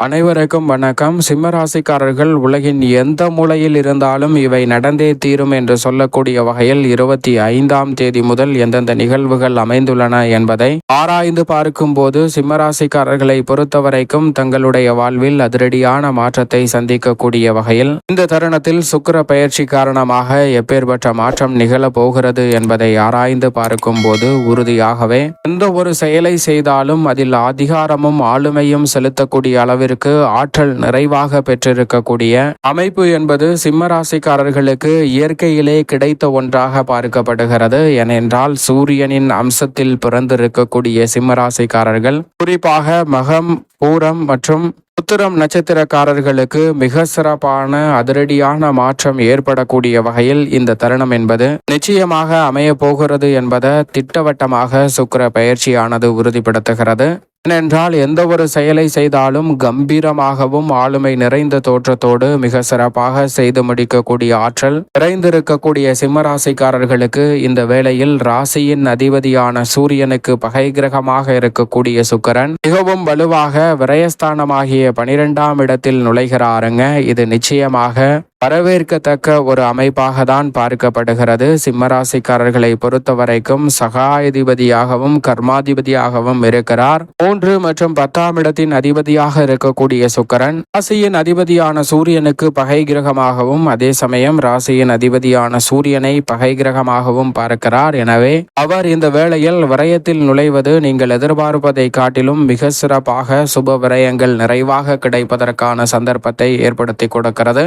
அனைவருக்கும் வணக்கம். சிம்மராசிக்காரர்கள் உலகின் எந்த மூலையில் இருந்தாலும் இவை நடந்தே தீரும் என்று சொல்லக்கூடிய வகையில் இருபத்தி ஐந்தாம் தேதி முதல் எந்தெந்த நிகழ்வுகள் அமைந்துள்ளன என்பதை ஆராய்ந்து பார்க்கும்போது சிம்மராசிக்காரர்களை பொறுத்தவரைக்கும் தங்களுடைய வாழ்வில் அதிரடியான மாற்றத்தை சந்திக்கக்கூடிய வகையில் இந்த தருணத்தில் சுக்கிர பயிற்சி காரணமாக எப்பேற்பட்ட மாற்றம் நிகழப் போகிறது என்பதை ஆராய்ந்து பார்க்கும் போது உறுதியாகவே எந்த ஒரு செயலை செய்தாலும் அதில் அதிகாரமும் ஆளுமையும் செலுத்தக்கூடிய அளவில் அளவிற்கு ஆற்றல் நிறைவாக பெற்றிருக்கக்கூடிய. அமைப்பு என்பது சிம்ம ராசிக்காரர்களுக்கு இயற்கையிலே கிடைத்த ஒன்றாக பார்க்கப்படுகிறது. ஏனென்றால் சூரியனின் அம்சத்தில் பிறந்திருக்கக்கூடிய சிம்ம ராசிக்காரர்கள் குறிப்பாக மகம் பூரம் மற்றும் உத்திரம் நட்சத்திரக்காரர்களுக்கு மிக சிறப்பான அதிரடியான மாற்றம் ஏற்படக்கூடிய வகையில் இந்த தருணம் என்பது நிச்சயமாக அமைய போகிறது என்பதை திட்டவட்டமாக சுக்கர பயிற்சியானது உறுதிப்படுத்துகிறது. ஏனென்றால் எந்த ஒரு செயலை செய்தாலும் கம்பீரமாகவும் ஆளுமை நிறைந்த தோற்றத்தோடு மிக சிறப்பாக செய்து முடிக்கக்கூடிய ஆற்றல் நிறைந்திருக்கக்கூடிய சிம்மராசிக்காரர்களுக்கு இந்த வேளையில் ராசியின் அதிபதியான சூரியனுக்கு பகை கிரகமாக இருக்கக்கூடிய சுக்கரன் மிகவும் வலுவாக விரயஸ்தானமாகிய பனிரெண்டாம் இடத்தில் நுழைகிறாருங்க. இது நிச்சயமாக வரவேற்கத்தக்க ஒரு அமைப்பாக தான் பார்க்கப்படுகிறது. சிம்மராசிக்காரர்களை பொறுத்தவரைக்கும் சகாதிபதியாகவும் கர்மாதிபதியாகவும் இருக்கிறார். மூன்று மற்றும் பத்தாம் இடத்தின் அதிபதியாக இருக்கக்கூடிய சுக்கரன் ராசியின் அதிபதியான சூரியனுக்கு பகை கிரகமாகவும் அதே சமயம் ராசியின் அதிபதியான சூரியனை பகை கிரகமாகவும் பார்க்கிறார். எனவே அவர் இந்த வேளையில் விரயத்தில் நுழைவது நீங்கள் எதிர்பார்ப்பதை காட்டிலும் மிக சிறப்பாக சுப விரயங்கள் நிறைவாக கிடைப்பதற்கான சந்தர்ப்பத்தை ஏற்படுத்தி கொடுக்கிறது.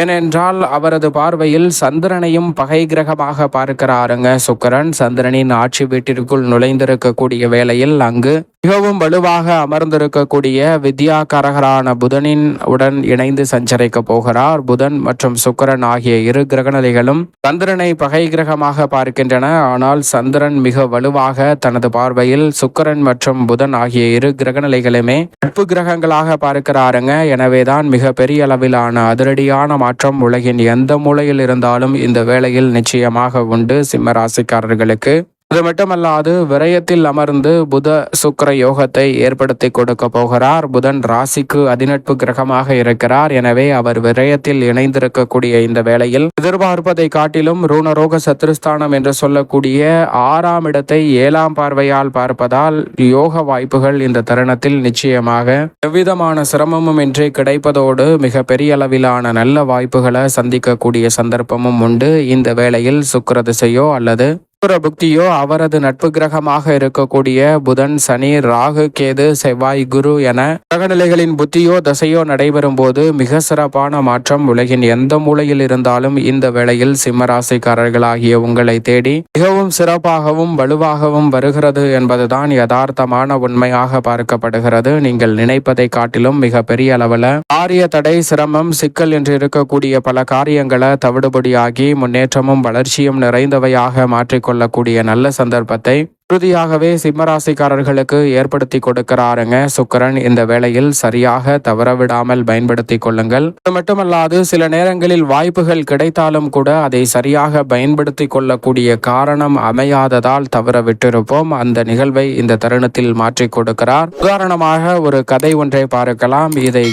ஏனென்றால் அவரது பார்வையில் சந்திரனையும் பகை கிரகமாக பார்க்கிறாருங்க சுக்கரன். சந்திரனின் ஆட்சி வீட்டிற்குள் நுழைந்திருக்கக்கூடிய வேளையில் அங்கு மிகவும் வலுவாக அமர்ந்திருக்கக்கூடிய வித்யாகாரகரான புதனின் உடன் இணைந்து சஞ்சரிக்க போகிறார். புதன் மற்றும் சுக்கரன் ஆகிய இரு கிரகநிலைகளும் சந்திரனை பகை கிரகமாக பார்க்கின்றன. ஆனால் சந்திரன் மிக வலுவாக தனது பார்வையில் சுக்கரன் மற்றும் புதன் ஆகிய இரு கிரகநிலைகளுமே நட்பு கிரகங்களாக பார்க்கிறாருங்க. எனவேதான் மிக பெரிய அளவிலான அதிரடியான மாற்றம் உலகின் எந்த மூலையில் இருந்தாலும் இந்த வேளையில் நிச்சயமாக உண்டு. சிம்ம ராசிக்காரர்களுக்கு அது மட்டுமல்லாது விரயத்தில் அமர்ந்து புத சுக்கர யோகத்தை ஏற்படுத்தி கொடுக்க போகிறார். புதன் ராசிக்கு அதிநட்பு கிரகமாக இருக்கிறார். எனவே அவர் விரயத்தில் இணைந்திருக்கக்கூடிய இந்த வேளையில் எதிர்பார்ப்பதை காட்டிலும் ரூணரோக சத்ருஸ்தானம் என்று சொல்லக்கூடிய ஆறாம் இடத்தை ஏழாம் பார்வையால் பார்ப்பதால் யோக வாய்ப்புகள் இந்த தருணத்தில் நிச்சயமாக எவ்விதமான சிரமமும் இன்றி கிடைப்பதோடு மிக பெரிய அளவிலான நல்ல வாய்ப்புகளை சந்திக்கக்கூடிய சந்தர்ப்பமும் உண்டு. இந்த வேளையில் சுக்கர திசையோ அல்லது புக்தியோ அவரது நட்பு கிரகமாக இருக்கக்கூடிய புதன் சனி ராகு கேது செவ்வாய் குரு என கிரகநிலைகளின் புத்தியோ தசையோ நடைபெறும் போது மிக சிறப்பான மாற்றம் உலகின் எந்த மூலையில் இருந்தாலும் இந்த வேளையில் சிம்மராசிக்காரர்களாகிய உங்களை தேடி மிகவும் சிறப்பாகவும் வலுவாகவும் வருகிறது என்பதுதான் யதார்த்தமான உண்மையாக பார்க்கப்படுகிறது. நீங்கள் நினைப்பதை காட்டிலும் மிக பெரிய அளவில் ஆரிய தடை சிரமம் சிக்கல் என்று இருக்கக்கூடிய பல காரியங்களை தவிடுபடியாகி முன்னேற்றமும் வளர்ச்சியும் நிறைந்தவையாக மாற்றிக் கொள்ளக்கூடிய நல்ல சந்தர்ப்பத்தை உறுதியாகவே சிம்மராசிக்காரர்களுக்கு ஏற்படுத்தி கொடுக்கிறாருங்க சுக்கரன். இந்த வேளையில் சரியாக தவறவிடாமல் பயன்படுத்தி கொள்ளுங்கள். அது மட்டுமல்லாது சில நேரங்களில் வாய்ப்புகள் கிடைத்தாலும் கூட அதை சரியாக பயன்படுத்தி கொள்ளக்கூடிய காரணம் அமையாததால் தவற விட்டிருப்போம் அந்த நிகழ்வை இந்த தருணத்தில் மாற்றி கொடுக்கிறார். உதாரணமாக ஒரு கதை ஒன்றை பார்க்கலாம். இதை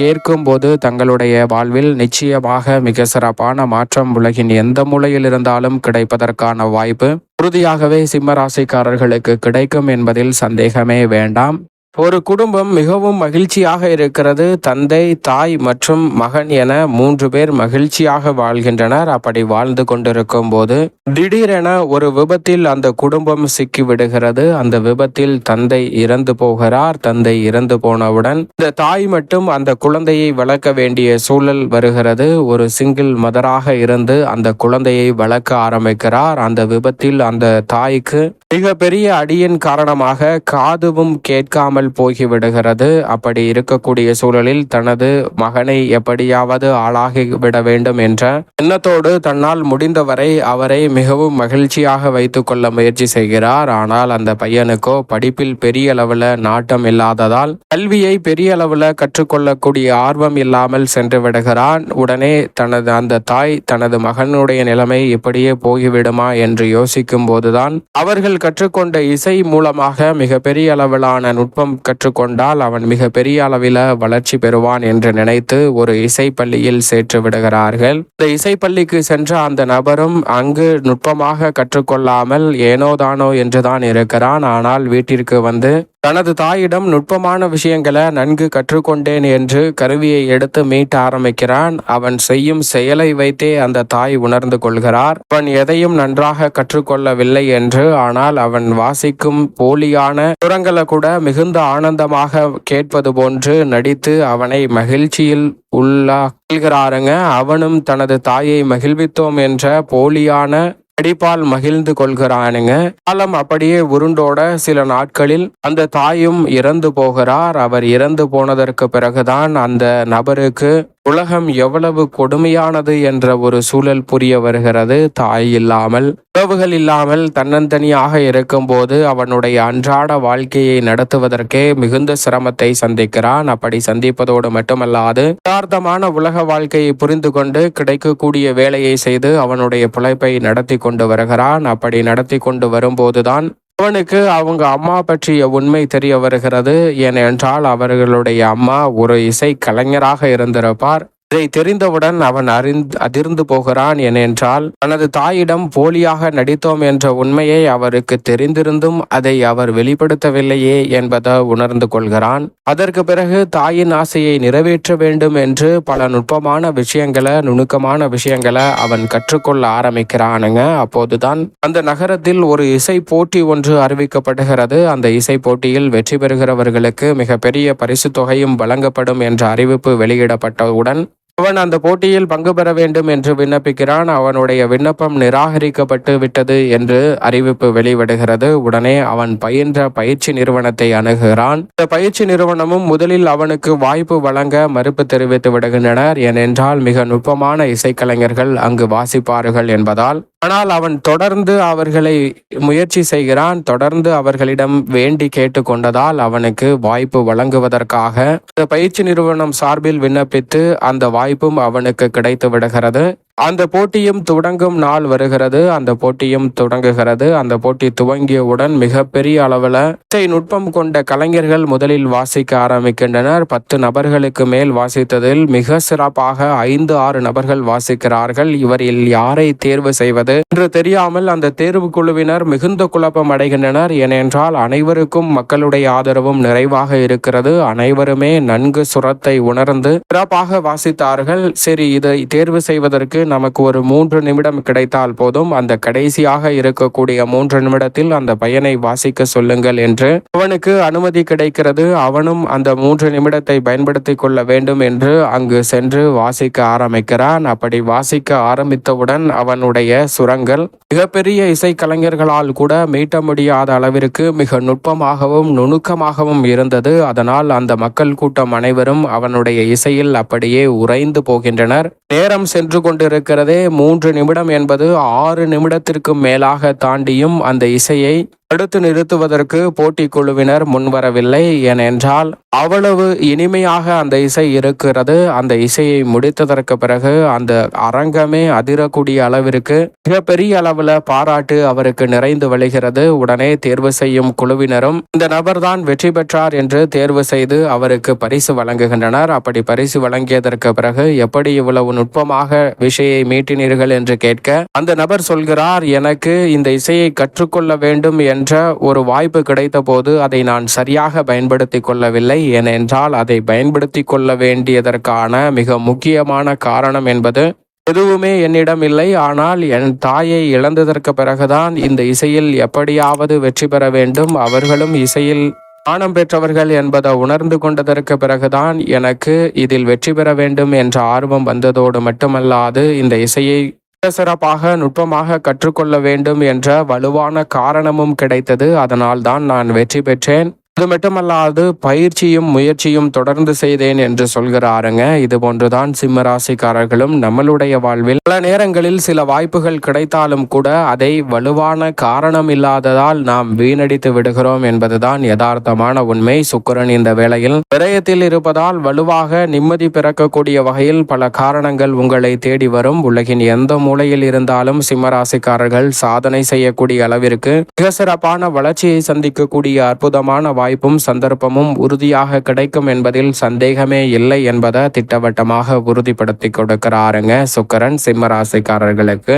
கேட்கும்போது தங்களுடைய வாழ்வில் நிச்சயமாக மிக சிறப்பான மாற்றம் உலகின் எந்த மூலையில் இருந்தாலும் கிடைப்பதற்கான வாய்ப்பு. உறுதியாகவே சிம்மராசிக்காரர்களுக்கு கிடைக்கும் என்பதில் சந்தேகமே வேண்டாம். ஒரு குடும்பம் மிகவும் மகிழ்ச்சியாக இருக்கிறது. தந்தை தாய் மற்றும் மகன் என மூன்று பேர் மகிழ்ச்சியாக வாழ்கின்றனர். அப்படி வாழ்ந்து கொண்டிருக்கும் போது திடீரென ஒரு விபத்தில் அந்த குடும்பம் சிக்கிவிடுகிறது அந்த விபத்தில் தந்தை இறந்து போகிறார். தந்தை இறந்து போனவுடன் இந்த தாய் மட்டும் அந்த குழந்தையை வளர்க்க வேண்டிய சூழல் வருகிறது. ஒரு சிங்கிள் மதராக இருந்து அந்த குழந்தையை வளர்க்க ஆரம்பிக்கிறார். அந்த விபத்தில் அந்த தாய்க்கு மிக பெரிய அடியின் காரணமாக காதுவும் கேட்காமல் போகிவிடுகிறது அப்படி இருக்கக்கூடிய சூழலில் தனது மகனை எப்படியாவது ஆளாகி விட வேண்டும் என்ற எண்ணத்தோடு தன்னால் முடிந்தவரை அவரை மிகவும் மகிழ்ச்சியாக வைத்துக் கொள்ள முயற்சி செய்கிறார். ஆனால் அந்த பையனுக்கோ படிப்பில் பெரிய அளவுல நாட்டம் இல்லாததால் கல்வியை பெரிய அளவுல கற்றுக்கொள்ளக்கூடிய ஆர்வம் இல்லாமல் சென்று விடுகிறான். உடனே தனது அந்த தாய் தனது மகனுடைய நிலைமை இப்படியே போய்விடுமா என்று யோசிக்கும் போதுதான் அவர்கள் கற்றுக்கொண்ட இசை மூலமாக மிகப்பெரிய அளவிலான நுட்பம் நுட்பம் கற்றுக்கொண்டால் அவன் மிக பெரிய அளவில் வளர்ச்சி பெறுவான் என்று நினைத்து ஒரு இசைப்பள்ளியில் சேர்த்து விடுகிறார்கள். இந்த இசைப்பள்ளிக்கு சென்ற அந்த நபரும் அங்கு நுட்பமாக கற்றுக்கொள்ளாமல் ஏனோதானோ என்றுதான் இருக்கிறான். ஆனால் வீட்டிற்கு வந்து தனது தாயிடம் நுட்பமான விஷயங்களை நன்கு கற்றுக்கொண்டேன் என்று கருவியை எடுத்து மீட்ட ஆரம்பிக்கிறான். அவன் செய்யும் செயலை வைத்தே அந்த தாய் உணர்ந்து கொள்கிறார். அவன் எதையும் நன்றாக கற்றுக்கொள்ளவில்லை என்று ஆனால் அவன் வாசிக்கும் போலியான சுரங்களை கூட மிகுந்த ஆனந்தமாக கேட்பது போன்று நடித்து அவனை மகிழ்ச்சியில் உள்ளாகிறாருங்க அவனும் தனது தாயை மகிழ்வித்தோம் என்ற போலியான அடிப்பால் மகிழ்ந்து கொள்கிறானுங்க. காலம் அப்படியே உருண்டோட சில நாட்களில் அந்த தாயும் இறந்து போகிறார். அவர் இறந்து போனதற்கு பிறகுதான் அந்த நபருக்கு உலகம் எவ்வளவு கொடுமையானது என்ற ஒரு சூழல் புரிய வருகிறது. தாய் இல்லாமல் உறவுகள் இல்லாமல் தன்னந்தனியாக இருக்கும்போது அவனுடைய அன்றாட வாழ்க்கையை நடத்துவதற்கே மிகுந்த சிரமத்தை சந்திக்கிறான். அப்படி சந்திப்பதோடு மட்டுமல்லாது யதார்த்தமான உலக வாழ்க்கையை புரிந்து கொண்டு கிடைக்கக்கூடிய வேலையை செய்து அவனுடைய பிழைப்பை நடத்தி கொண்டு வருகிறான். அப்படி நடத்தி கொண்டு வரும்போதுதான் அவனுக்கு அவங்க அம்மா பற்றிய உண்மை தெரிய வருகிறது. ஏனென்றால் அவர்களுடைய அம்மா ஒரு இசை கலைஞராக இருந்திருப்பார். இதை தெரிந்தவுடன் அவன் அறிந்து அதிர்ந்து போகிறான் ஏனென்றால் தனது தாயிடம் போலியாக நடித்தோம் என்ற உண்மையை அவருக்கு தெரிந்திருந்தும் அதை அவர் வெளிப்படுத்தவில்லையே என்பதை உணர்ந்து கொள்கிறான். அதற்கு பிறகு தாயின் ஆசையை நிறைவேற்ற வேண்டும் என்று பல நுட்பமான விஷயங்களை நுணுக்கமான விஷயங்களை அவன் கற்றுக்கொள்ள ஆரம்பிக்கிறானுங்க. அப்போதுதான் அந்த நகரத்தில் ஒரு இசை போட்டி ஒன்று அறிவிக்கப்படுகிறது. அந்த இசை போட்டியில் வெற்றி பெறுகிறவர்களுக்கு மிகப்பெரிய பரிசு தொகையும் வழங்கப்படும் என்ற அறிவிப்பு வெளியிடப்பட்டவுடன் அவன் அந்த போட்டியில் பங்கு பெற வேண்டும் என்று விண்ணப்பிக்கிறான். அவனுடைய விண்ணப்பம் நிராகரிக்கப்பட்டு விட்டது என்று அறிவிப்பு வெளிவிடுகிறது உடனே அவன் பயின்ற பயிற்சி நிறுவனத்தை அணுகுகிறான். இந்த பயிற்சி நிறுவனமும் முதலில் அவனுக்கு வாய்ப்பு வழங்க மறுப்பு தெரிவித்து விடுகின்றனர். ஏனென்றால் மிக நுட்பமான இசைக்கலைஞர்கள் அங்கு வாசிப்பார்கள் என்பதால் ஆனால் அவன் தொடர்ந்து அவர்களை முயற்சி செய்கிறான். தொடர்ந்து அவர்களிடம் வேண்டி கேட்டுக்கொண்டதால் அவனுக்கு வாய்ப்பு வழங்குவதற்காக இந்த பயிற்சி நிறுவனம் சார்பில் விண்ணப்பித்து அந்த வாய்ப்பும் அவனுக்கு கிடைத்து விடுகிறது. அந்த போட்டியும் தொடங்கும் நாள் வருகிறது. அந்த போட்டியும் தொடங்குகிறது அந்த போட்டி துவங்கியவுடன் மிகப்பெரிய அளவில் இசை நுட்பம் கொண்ட கலைஞர்கள் முதலில் வாசிக்க ஆரம்பிக்கின்றனர். பத்து நபர்களுக்கு மேல் வாசித்ததில் மிக சிறப்பாக ஐந்து ஆறு நபர்கள் வாசிக்கிறார்கள். இவரில் யாரை தேர்வு செய்வது என்று தெரியாமல் அந்த தேர்வு குழுவினர் மிகுந்த குழப்பம் அடைகின்றனர். ஏனென்றால் அனைவருக்கும் மக்களுடைய ஆதரவும் நிறைவாக இருக்கிறது. அனைவருமே நன்கு சுரத்தை உணர்ந்து சிறப்பாக வாசித்தார்கள். சரி இதை தேர்வு செய்வதற்கு நமக்கு ஒரு மூன்று நிமிடம் கிடைத்தால் போதும். அந்த கடைசியாக இருக்கக்கூடிய மூன்று நிமிடத்தில் அந்த பையனை வாசிக்க சொல்லுங்கள் என்று அவனுக்கு அனுமதி கிடைக்கிறது. அவனும் அந்த மூன்று நிமிடத்தை பயன்படுத்தி கொள்ள வேண்டும் என்று அங்கு சென்று வாசிக்க ஆரம்பிக்கிறான். அப்படி வாசிக்க ஆரம்பித்தவுடன் அவனுடைய சுரங்கள் மிகப்பெரிய இசைக்கலைஞர்களால் கூட மீட்ட முடியாத அளவிற்கு மிக நுட்பமாகவும் நுணுக்கமாகவும் இருந்தது. அதனால் அந்த மக்கள் கூட்டம் அனைவரும் அவனுடைய இசையில் அப்படியே உறைந்து போகின்றனர். நேரம் சென்று இருக்கிறதே மூன்று நிமிடம் என்பது ஆறு நிமிடத்திற்கு மேலாக தாண்டியும் அந்த இசையை தடுத்து நிறுத்துவதற்கு போட்டி குழுவினர் முன்வரவில்லை ஏனென்றால் அவ்வளவு இனிமையாக அந்த இசை இருக்கிறது. அந்த இசையை முடித்ததற்கு பிறகு அந்த அரங்கமே அதிரக்கூடிய அளவிற்கு மிகப்பெரிய அளவில் பாராட்டு அவருக்கு நிறைந்து வழிகிறது. உடனே தேர்வு செய்யும் குழுவினரும் இந்த நபர்தான் வெற்றி பெற்றார் என்று தேர்வு செய்து அவருக்கு பரிசு வழங்குகின்றனர். அப்படி பரிசு வழங்கியதற்கு பிறகு எப்படி இவ்வளவு நுட்பமாக விஷயை மீட்டினீர்கள்? என்று கேட்க அந்த நபர் சொல்கிறார் எனக்கு இந்த இசையை கற்றுக்கொள்ள வேண்டும் என் என்ற ஒரு வாய்ப்பு கிடைத்த போது அதை நான் சரியாக பயன்படுத்தி கொள்ளவில்லை. ஏனென்றால் அதை பயன்படுத்தி கொள்ள வேண்டியதற்கான மிக முக்கியமான காரணம் என்பது எதுவுமே என்னிடம் இல்லை. ஆனால் என் தாயை இழந்ததற்கு பிறகுதான் இந்த இசையில் எப்படியாவது வெற்றி பெற வேண்டும். அவர்களும் இசையில் ஆணம் பெற்றவர்கள் என்பதை உணர்ந்து கொண்டதற்கு பிறகுதான் எனக்கு இதில் வெற்றி பெற வேண்டும் என்ற ஆர்வம் வந்ததோடு மட்டுமல்லாது இந்த இசையை சிறப்பாக நுட்பமாக கற்றுக்கொள்ள வேண்டும் என்ற வலுவான காரணமும் கிடைத்தது. அதனால் தான் நான் வெற்றி பெற்றேன். அது மட்டுமல்லாது பயிற்சியும் முயற்சியும் தொடர்ந்து செய்தேன் என்று சொல்கிறாருங்க. இது போன்றுதான் சிம்ம ராசிக்காரர்களும் நம்மளுடைய வாழ்வில் பல நேரங்களில் சில வாய்ப்புகள் கிடைத்தாலும் கூட அதை வலுவான காரணம் இல்லாததால் நாம் வீணடித்து விடுகிறோம் என்பதுதான் யதார்த்தமான உண்மை. சுக்கரன் இந்த வேளையில் விரயத்தில் இருப்பதால் வலுவாக நிம்மதி பிறக்கக்கூடிய வகையில் பல காரணங்கள் உங்களை தேடி வரும். உலகின் எந்த மூலையில் இருந்தாலும் சிம்ம ராசிக்காரர்கள் சாதனை செய்யக்கூடிய அளவிற்கு மிக சிறப்பான வளர்ச்சியை சந்திக்கக்கூடிய அற்புதமான வாய்ப்பு வாய்ப்பும் சந்தர்ப்பமும் உறுதியாக கிடைக்கும் என்பதில் சந்தேகமே இல்லை என்பதை திட்டவட்டமாக உறுதிப்படுத்தி கொடுக்கிறாருங்க சுக்கரன் சிம்மராசிக்காரர்களுக்கு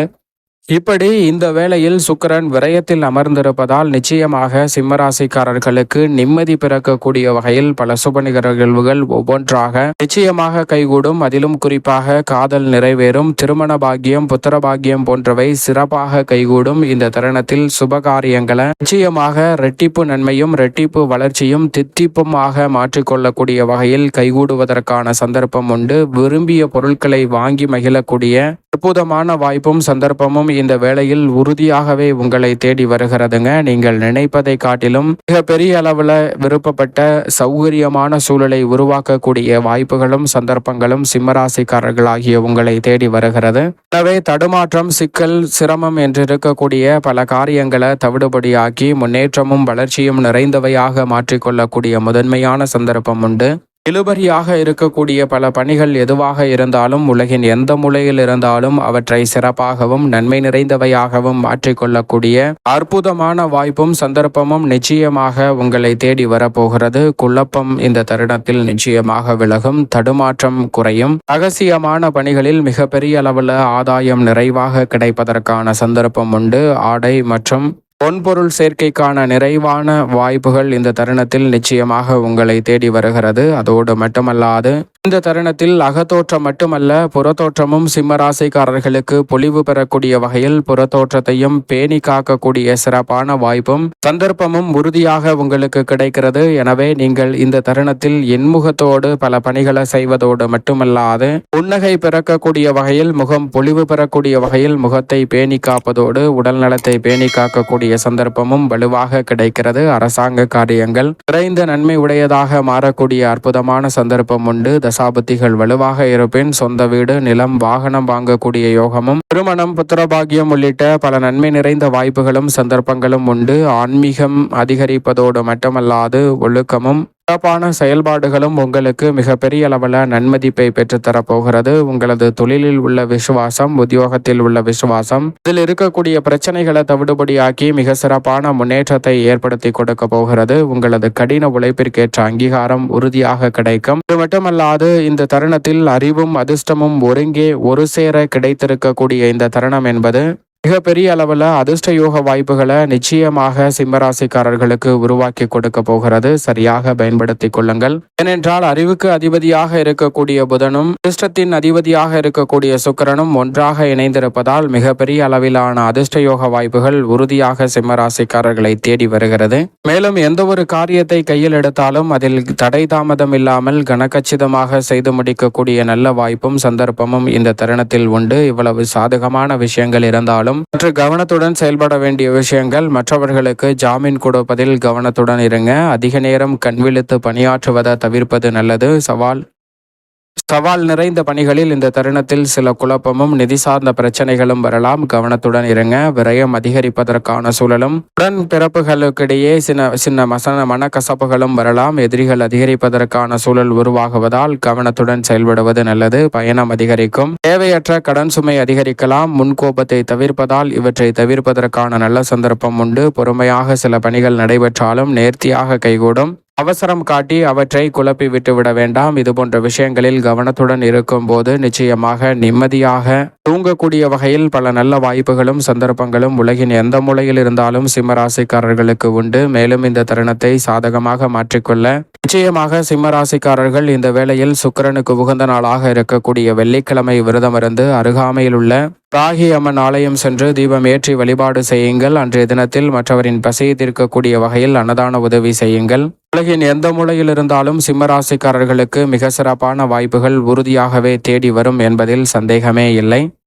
இப்படி இந்த வேளையில் சுக்கரன் விரயத்தில் அமர்ந்திருப்பதால் நிச்சயமாக சிம்மராசிக்காரர்களுக்கு நிம்மதி பிறக்கக்கூடிய வகையில் பல சுப நிகழ்வுகள் ஒவ்வொன்றாக நிச்சயமாக கைகூடும். அதிலும் குறிப்பாக காதல் நிறைவேறும். திருமண பாக்கியம் புத்திர பாக்கியம் போன்றவை சிறப்பாக கைகூடும். இந்த தருணத்தில் சுபகாரியங்களை நிச்சயமாக ரெட்டிப்பு நன்மையும் ரெட்டிப்பு வளர்ச்சியும் தித்திப்புமாக மாற்றிக்கொள்ளக்கூடிய வகையில் கைகூடுவதற்கான சந்தர்ப்பம் உண்டு. விரும்பிய பொருட்களை வாங்கி மகிழக்கூடிய அற்புதமான வாய்ப்பும் சந்தர்ப்பமும் இந்த வேளையில் உறுதியாகவே உங்களை தேடி வருகிறதுங்க. நீங்கள் நினைப்பதை காட்டிலும் மிக பெரிய அளவில் விருப்பப்பட்ட சௌகரியமான சூழலை உருவாக்கக்கூடிய வாய்ப்புகளும் சந்தர்ப்பங்களும் சிம்மராசிக்காரர்களாகிய உங்களை தேடி வருகிறது. எனவே தடுமாற்றம் சிக்கல் சிரமம் என்று இருக்கக்கூடிய பல காரியங்களை தவிடுபடியாக்கி முன்னேற்றமும் வளர்ச்சியும் நிறைந்தவையாக மாற்றிக்கொள்ளக்கூடிய முதன்மையான சந்தர்ப்பம் உண்டு. இழுபறியாக இருக்கக்கூடிய பல பணிகள் எதுவாக இருந்தாலும் உலகின் எந்த மூலையில் இருந்தாலும் அவற்றை சிறப்பாகவும் நன்மை நிறைந்தவையாகவும் மாற்றிக்கொள்ளக்கூடிய அற்புதமான வாய்ப்பும் சந்தர்ப்பமும் நிச்சயமாக உங்களை தேடி வரப்போகிறது. குழப்பம் இந்த தருணத்தில் நிச்சயமாக விலகும். தடுமாற்றம் குறையும். ரகசியமான பணிகளில் மிகப்பெரிய அளவில் ஆதாயம் நிறைவாக கிடைப்பதற்கான சந்தர்ப்பம் உண்டு. ஆடை மற்றும் பொன்பொருள் சேர்க்கைக்கான நிறைவான வாய்ப்புகள் இந்த தருணத்தில் நிச்சயமாக உங்களை தேடி வருகிறது. அதோடு மட்டுமல்லாது இந்த தருணத்தில் அகத்தோற்றம் மட்டுமல்ல புறத்தோற்றமும் சிம்மராசைக்காரர்களுக்கு பொலிவு பெறக்கூடிய வகையில் புறத்தோற்றத்தையும் பேணி காக்கக்கூடிய சிறப்பான வாய்ப்பும் சந்தர்ப்பமும் உறுதியாக உங்களுக்கு கிடைக்கிறது. எனவே நீங்கள் இந்த தருணத்தில் எண்முகத்தோடு பல பணிகளை செய்வதோடு மட்டுமல்லாது புன்னகை பிறக்கக்கூடிய வகையில் முகம் பொலிவு பெறக்கூடிய வகையில் முகத்தை பேணி காப்பதோடு உடல் நலத்தை பேணி காக்கக்கூடிய சந்தர்ப்பமும் வலுவாக கிடைக்கிறது. அரசாங்க காரியங்கள் விரைந்த நன்மை உடையதாக மாறக்கூடிய அற்புதமான சந்தர்ப்பம் உண்டு. தசாபுத்திகள் வலுவாக இருப்பின் சொந்த வீடு நிலம் வாகனம் வாங்கக்கூடிய யோகமும் திருமணம் புத்திரபாகியம் உள்ளிட்ட பல நன்மை நிறைந்த வாய்ப்புகளும் சந்தர்ப்பங்களும் உண்டு. ஆன்மீகம் அதிகரிப்பதோடு மட்டுமல்லாது ஒழுக்கமும் சிறப்பான செயல்பாடுகளும் உங்களுக்கு மிகப்பெரிய அளவில் நன்மதிப்பை பெற்றுத்தரப்போகிறது. உங்களது தொழிலில் உள்ள விசுவாசம் உத்தியோகத்தில் உள்ள விசுவாசம் இதில் இருக்கக்கூடிய பிரச்சனைகளை தவிடுபடியாக்கி மிக சிறப்பான முன்னேற்றத்தை ஏற்படுத்தி கொடுக்க போகிறது. உங்களது கடின உழைப்பிற்கேற்ற அங்கீகாரம் உறுதியாக கிடைக்கும். இது மட்டுமல்லாது இந்த தருணத்தில் அறிவும் அதிர்ஷ்டமும் ஒருங்கே ஒரு சேர கிடைத்திருக்கக்கூடிய இந்த தருணம் என்பது மிகப்பெரிய அளவில் அதிர்ஷ்ட யோக வாய்ப்புகளை நிச்சயமாக சிம்மராசிக்காரர்களுக்கு உருவாக்கி கொடுக்க போகிறது. சரியாக பயன்படுத்தி கொள்ளுங்கள். ஏனென்றால் அறிவுக்கு அதிபதியாக இருக்கக்கூடிய புதனும் அதிர்ஷ்டத்தின் அதிபதியாக இருக்கக்கூடிய சுக்கரனும் ஒன்றாக இணைந்திருப்பதால் மிகப்பெரிய அளவிலான அதிர்ஷ்ட யோக வாய்ப்புகள் உறுதியாக சிம்மராசிக்காரர்களை தேடி வருகிறது. மேலும் எந்த ஒரு காரியத்தை கையில் எடுத்தாலும் அதில் தடை தாமதம் இல்லாமல் கனக்கச்சிதமாக செய்து முடிக்கக்கூடிய நல்ல வாய்ப்பும் சந்தர்ப்பமும் இந்த தருணத்தில் உண்டு. இவ்வளவு சாதகமான விஷயங்கள் இருந்தாலும் இருந்தாலும் சற்று கவனத்துடன் செயல்பட வேண்டிய விஷயங்கள் மற்றவர்களுக்கு ஜாமீன் கொடுப்பதில் கவனத்துடன் இருங்க. அதிக நேரம் கண்விழித்து பணியாற்றுவதை தவிர்ப்பது நல்லது. சவால் சவால் நிறைந்த பணிகளில் இந்த தருணத்தில் சில குழப்பமும் நிதி சார்ந்த பிரச்சனைகளும் வரலாம். கவனத்துடன் இருங்க. விரயம் அதிகரிப்பதற்கான சூழலும் உடன் பிறப்புகளுக்கிடையே சின்ன சின்ன மசன மனக்கசப்புகளும் வரலாம். எதிரிகள் அதிகரிப்பதற்கான சூழல் உருவாகுவதால் கவனத்துடன் செயல்படுவது நல்லது. பயணம் அதிகரிக்கும். தேவையற்ற கடன் சுமை அதிகரிக்கலாம். முன்கோபத்தை தவிர்ப்பதால் இவற்றை தவிர்ப்பதற்கான நல்ல சந்தர்ப்பம் உண்டு. பொறுமையாக சில பணிகள் நடைபெற்றாலும் நேர்த்தியாக கைகூடும். அவசரம் காட்டி அவற்றை குழப்பி விட்டுவிட வேண்டாம். இது போன்ற விஷயங்களில் கவனத்துடன் இருக்கும் போது நிச்சயமாக நிம்மதியாக தூங்கக்கூடிய வகையில் பல நல்ல வாய்ப்புகளும் சந்தர்ப்பங்களும் உலகின் எந்த மூலையில் இருந்தாலும் சிம்மராசிக்காரர்களுக்கு உண்டு. மேலும் இந்த தருணத்தை சாதகமாக மாற்றிக்கொள்ள நிச்சயமாக சிம்மராசிக்காரர்கள் இந்த வேளையில் சுக்கரனுக்கு உகந்த நாளாக இருக்கக்கூடிய வெள்ளிக்கிழமை விரதமிருந்து அருகாமையில் உள்ள ராகி அம்மன் ஆலயம் சென்று தீபம் ஏற்றி வழிபாடு செய்யுங்கள். அன்றைய தினத்தில் மற்றவரின் பசியை தீர்க்கக்கூடிய வகையில் அன்னதான உதவி செய்யுங்கள். உலகின் எந்த மூலையில் இருந்தாலும் சிம்மராசிக்காரர்களுக்கு மிக சிறப்பான வாய்ப்புகள் உறுதியாகவே தேடி வரும் என்பதில் சந்தேகமே இல்லை.